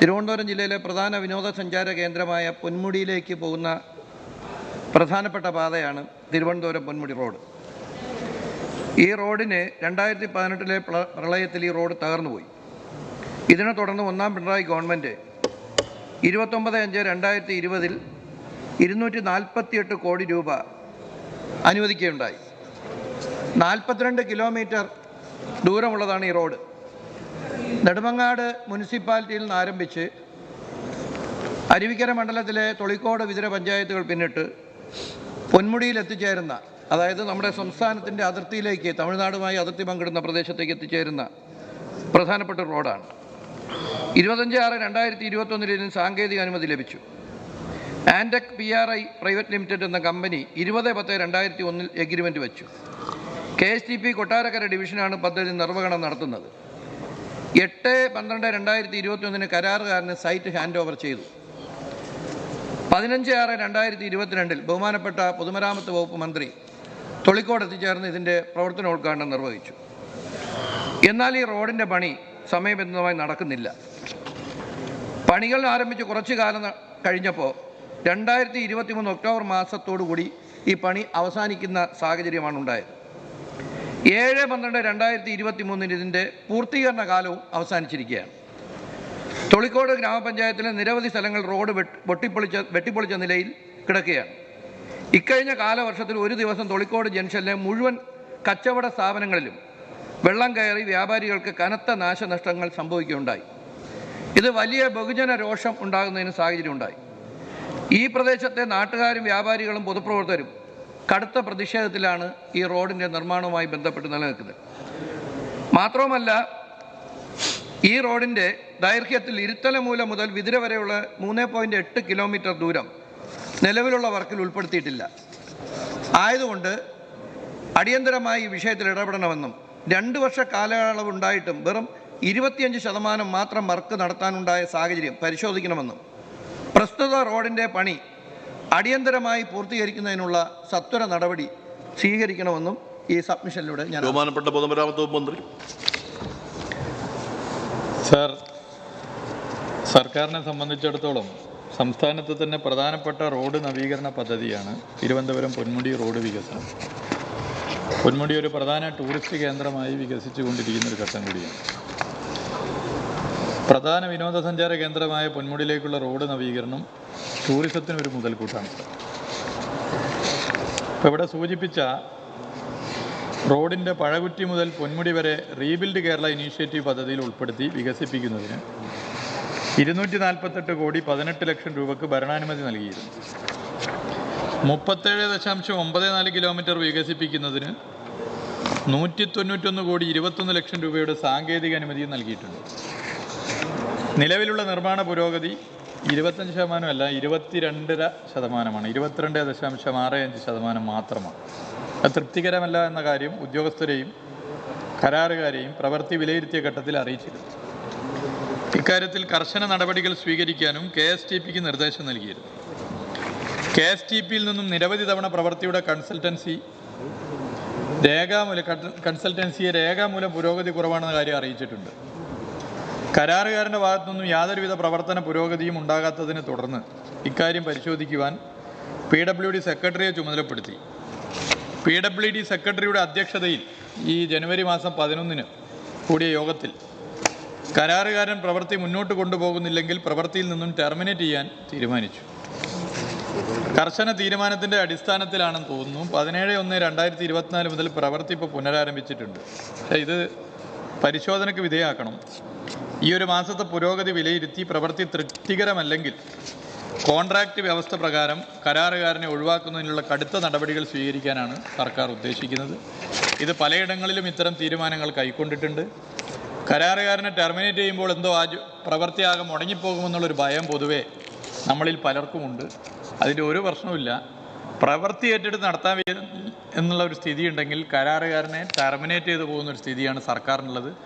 തിരുവനന്തപുരം ജില്ലയിലെ പ്രധാന വിനോദസഞ്ചാര കേന്ദ്രമായ പൊന്മുടിയിലേക്ക് പോകുന്ന പ്രധാനപ്പെട്ട പാതയാണ് തിരുവനന്തപുരം പൊന്മുടി റോഡ്. ഈ റോഡിന് രണ്ടായിരത്തി പതിനെട്ടിലെ പ്രളയത്തിൽ ഈ റോഡ് തകർന്നുപോയി. ഇതിനെ തുടർന്ന് ഒന്നാം പിണറായി ഗവൺമെന്റ് ഇരുപത്തൊമ്പത് അഞ്ച് രണ്ടായിരത്തി ഇരുപതിൽ ഇരുന്നൂറ്റി നാൽപ്പത്തിയെട്ട് കോടി രൂപ അനുവദിക്കുകയുണ്ടായി. നാൽപ്പത്തിരണ്ട് കിലോമീറ്റർ ദൂരമുള്ളതാണ് ഈ റോഡ്. നെടുമങ്ങാട് മുനിസിപ്പാലിറ്റിയിൽ നിന്ന് ആരംഭിച്ച് അരുവിക്കര മണ്ഡലത്തിലെ തൊളിക്കോട് വിതര പഞ്ചായത്തുകൾ പിന്നിട്ട് പൊന്മുടിയിൽ എത്തിച്ചേരുന്ന അതായത് നമ്മുടെ സംസ്ഥാനത്തിന്റെ അതിർത്തിയിലേക്ക് തമിഴ്നാടുമായി അതിർത്തി പങ്കിടുന്ന പ്രദേശത്തേക്ക് എത്തിച്ചേരുന്ന പ്രധാനപ്പെട്ട റോഡാണ്. ഇരുപത്തഞ്ച് ആറ് രണ്ടായിരത്തി ഇരുപത്തൊന്നിൽ ഇതിന് സാങ്കേതിക അനുമതി ലഭിച്ചു. ആൻഡെക് P R I private limited എന്ന കമ്പനി ഇരുപത് പത്ത് രണ്ടായിരത്തി ഒന്നിൽ എഗ്രിമെന്റ് വെച്ചു. K S T P Kottarakkara ഡിവിഷനാണ് പദ്ധതി നിർവഹണം നടത്തുന്നത്. എട്ട് പന്ത്രണ്ട് രണ്ടായിരത്തി ഇരുപത്തി ഒന്നിന് കരാറുകാരന് സൈറ്റ് ഹാൻഡ് ഓവർ ചെയ്തു. പതിനഞ്ച് ആറ് രണ്ടായിരത്തി ഇരുപത്തിരണ്ടിൽ ബഹുമാനപ്പെട്ട പൊതുമരാമത്ത് വകുപ്പ് മന്ത്രി തൊളിക്കോട് എത്തിച്ചേർന്ന് ഇതിന്റെ പ്രവർത്തനോദ്ഘാടനം നിർവഹിച്ചു. എന്നാൽ ഈ റോഡിന്റെ പണി സമയബന്ധിതമായി നടക്കുന്നില്ല. പണികൾ ആരംഭിച്ച് കുറച്ചു കാലം കഴിഞ്ഞപ്പോൾ രണ്ടായിരത്തി ഇരുപത്തി മൂന്ന് ഒക്ടോബർ മാസത്തോടുകൂടി ഈ പണി അവസാനിക്കുന്ന സാഹചര്യമാണ് ഉണ്ടായത് ഏഴ് പന്ത്രണ്ട് രണ്ടായിരത്തി ഇരുപത്തി മൂന്നിന് ഇതിന്റെ പൂർത്തീകരണ കാലവും അവസാനിച്ചിരിക്കുകയാണ്. തൊളിക്കോട് ഗ്രാമപഞ്ചായത്തിലെ നിരവധി സ്ഥലങ്ങൾ റോഡ് വെട്ട്- വെട്ടിപ്പൊളിച്ച വെട്ടിപ്പൊളിച്ച നിലയിൽ കിടക്കുകയാണ്. ഇക്കഴിഞ്ഞ കാലവർഷത്തിൽ ഒരു ദിവസം തൊളിക്കോട് ജംഗ്ഷനിലെ മുഴുവൻ കച്ചവട സ്ഥാപനങ്ങളിലും വെള്ളം കയറി വ്യാപാരികൾക്ക് കനത്ത നാശനഷ്ടങ്ങൾ സംഭവിക്കുകയുണ്ടായി. ഇത് വലിയ ബഹുജന രോഷം ഉണ്ടാകുന്നതിന് സാഹചര്യം ഉണ്ടായി ഈ പ്രദേശത്തെ നാട്ടുകാരും വ്യാപാരികളും പൊതുപ്രവർത്തകരും കടുത്ത പ്രതിഷേധത്തിലാണ് ഈ റോഡിന്റെ നിർമ്മാണവുമായി ബന്ധപ്പെട്ട് നിലനിൽക്കുന്നത്. മാത്രവുമല്ല ഈ റോഡിന്റെ ദൈർഘ്യത്തിൽ ഇരുത്തലമൂല മുതൽ വിതിര വരെയുള്ള മൂന്ന് പോയിന്റ് എട്ട് കിലോമീറ്റർ ദൂരം നിലവിലുള്ള വർക്കിൽ ഉൾപ്പെടുത്തിയിട്ടില്ല. ആയതുകൊണ്ട് അടിയന്തരമായി ഈ വിഷയത്തിൽ ഇടപെടണമെന്നും രണ്ട് വർഷ കാലയളവുണ്ടായിട്ടും വെറും ഇരുപത്തിയഞ്ച് ശതമാനം മാത്രം വർക്ക് നടത്താനുണ്ടായ സാഹചര്യം പരിശോധിക്കണമെന്നും പ്രസ്തുത റോഡിന്റെ പണി അടിയന്തരമായി പൂർത്തീകരിക്കുന്നതിനുള്ള സത്വര നടപടി സ്വീകരിക്കണമെന്നും ഈ സബ്മിഷനിലൂടെ ഞാൻ ബഹുമാനപ്പെട്ട പൊതുമരാമത്ത് വകുപ്പ് മന്ത്രി. സാർ സർക്കാരിനെ സംബന്ധിച്ചിടത്തോളം സംസ്ഥാനത്ത് തന്നെ പ്രധാനപ്പെട്ട റോഡ് നവീകരണ പദ്ധതിയാണ് തിരുവനന്തപുരം പൊന്മുടി റോഡ് വികസനം. പൊന്മുടി ഒരു പ്രധാന ടൂറിസ്റ്റ് കേന്ദ്രമായി വികസിച്ചുകൊണ്ടിരിക്കുന്ന ഒരു ഘട്ടം കൂടിയാണ്. പ്രധാന വിനോദസഞ്ചാര കേന്ദ്രമായ പൊന്മുടിയിലേക്കുള്ള റോഡ് നവീകരണം ടൂറിസത്തിന് ഒരു മുതൽക്കൂട്ടാണ്. ഇപ്പോൾ ഇവിടെ സൂചിപ്പിച്ച റോഡിന്റെ പഴകുറ്റി മുതൽ പൊന്മുടി വരെ റീബിൽഡ് കേരള ഇനീഷ്യേറ്റീവ് പദ്ധതിയിൽ ഉൾപ്പെടുത്തി വികസിപ്പിക്കുന്നതിന് ഇരുന്നൂറ്റി നാൽപ്പത്തെട്ട് കോടി പതിനെട്ട് ലക്ഷം രൂപക്ക് ഭരണാനുമതി നൽകിയിരുന്നു. മുപ്പത്തേഴ് ദശാംശം ഒമ്പത് നാല് കിലോമീറ്റർ വികസിപ്പിക്കുന്നതിന് നൂറ്റി തൊണ്ണൂറ്റൊന്ന് കോടി ഇരുപത്തൊന്ന് ലക്ഷം രൂപയുടെ സാങ്കേതിക അനുമതിയും നൽകിയിട്ടുണ്ട്. നിലവിലുള്ള നിർമ്മാണ പുരോഗതി ഇരുപത്തഞ്ച് ശതമാനമല്ല ഇരുപത്തിരണ്ടര ശതമാനമാണ്. ഇരുപത്തിരണ്ട് ദശാംശം ആറ് അഞ്ച് ശതമാനം മാത്രമാണ്. തൃപ്തികരമല്ല എന്ന കാര്യം ഉദ്യോഗസ്ഥരെയും കരാറുകാരെയും പ്രവൃത്തി വിലയിരുത്തിയ ഘട്ടത്തിൽ അറിയിച്ചിരുന്നു. ഇക്കാര്യത്തിൽ കർശന നടപടികൾ സ്വീകരിക്കാനും കെ എസ് ടി പിക്ക് നിർദ്ദേശം നൽകിയിരുന്നു. കെ എസ് ടി പിയിൽ നിന്നും നിരവധി തവണ പ്രവൃത്തിയുടെ കൺസൾട്ടൻസി രേഖാമൂലം കൺസൾട്ടൻസിയെ രേഖാമൂലം പുരോഗതി കുറവാണെന്ന കാര്യം അറിയിച്ചിട്ടുണ്ട്. കരാറുകാരന്റെ ഭാഗത്തുനിന്നും യാതൊരുവിധ പ്രവർത്തന പുരോഗതിയും ഉണ്ടാകാത്തതിനെ തുടർന്ന് ഇക്കാര്യം പരിശോധിക്കുവാൻ പി ഡബ്ല്യു ഡി സെക്രട്ടറിയെ ചുമതലപ്പെടുത്തി. പി ഡബ്ല്യു ഡി സെക്രട്ടറിയുടെ അധ്യക്ഷതയിൽ ഈ ജനുവരി മാസം പതിനൊന്നിന് കൂടിയ യോഗത്തിൽ കരാറുകാരൻ പ്രവൃത്തി മുന്നോട്ട് കൊണ്ടുപോകുന്നില്ലെങ്കിൽ പ്രവൃത്തിയിൽ നിന്നും ടെർമിനേറ്റ് ചെയ്യാൻ തീരുമാനിച്ചു. കർശന തീരുമാനത്തിന്റെ അടിസ്ഥാനത്തിലാണെന്ന് തോന്നുന്നു. പതിനേഴ് ഒന്ന് രണ്ടായിരത്തി ഇരുപത്തിനാല് മുതൽ പ്രവൃത്തി ഇപ്പോൾ പുനരാരംഭിച്ചിട്ടുണ്ട്. ഇത് പരിശോധനയ്ക്ക് വിധേയമാക്കണം. ഈ ഒരു മാസത്തെ പുരോഗതി വിലയിരുത്തി പ്രവൃത്തി തൃപ്തികരമല്ലെങ്കിൽ കോൺട്രാക്റ്റ് വ്യവസ്ഥ പ്രകാരം കരാറുകാരനെ ഒഴിവാക്കുന്നതിനുള്ള കടുത്ത നടപടികൾ സ്വീകരിക്കാനാണ് സർക്കാർ ഉദ്ദേശിക്കുന്നത്. ഇത് പലയിടങ്ങളിലും ഇത്തരം തീരുമാനങ്ങൾ കൈക്കൊണ്ടിട്ടുണ്ട്. കരാറുകാരനെ ടെർമിനേറ്റ് ചെയ്യുമ്പോൾ എന്തോ ആ പ്രവൃത്തിയാകെ മുടങ്ങിപ്പോകുമെന്നുള്ളൊരു ഭയം പൊതുവേ നമ്മളിൽ പലർക്കുമുണ്ട്. അതിന്റെ ഒരു പ്രശ്നവുമില്ല. പ്രവൃത്തി ഏറ്റെടുത്ത് നടത്താൻ എന്നുള്ള ഒരു സ്ഥിതി ഉണ്ടെങ്കിൽ കരാറുകാരനെ ടെർമിനേറ്റ് ചെയ്തു പോകുന്ന ഒരു സ്ഥിതിയാണ് സർക്കാരിനുള്ളത്.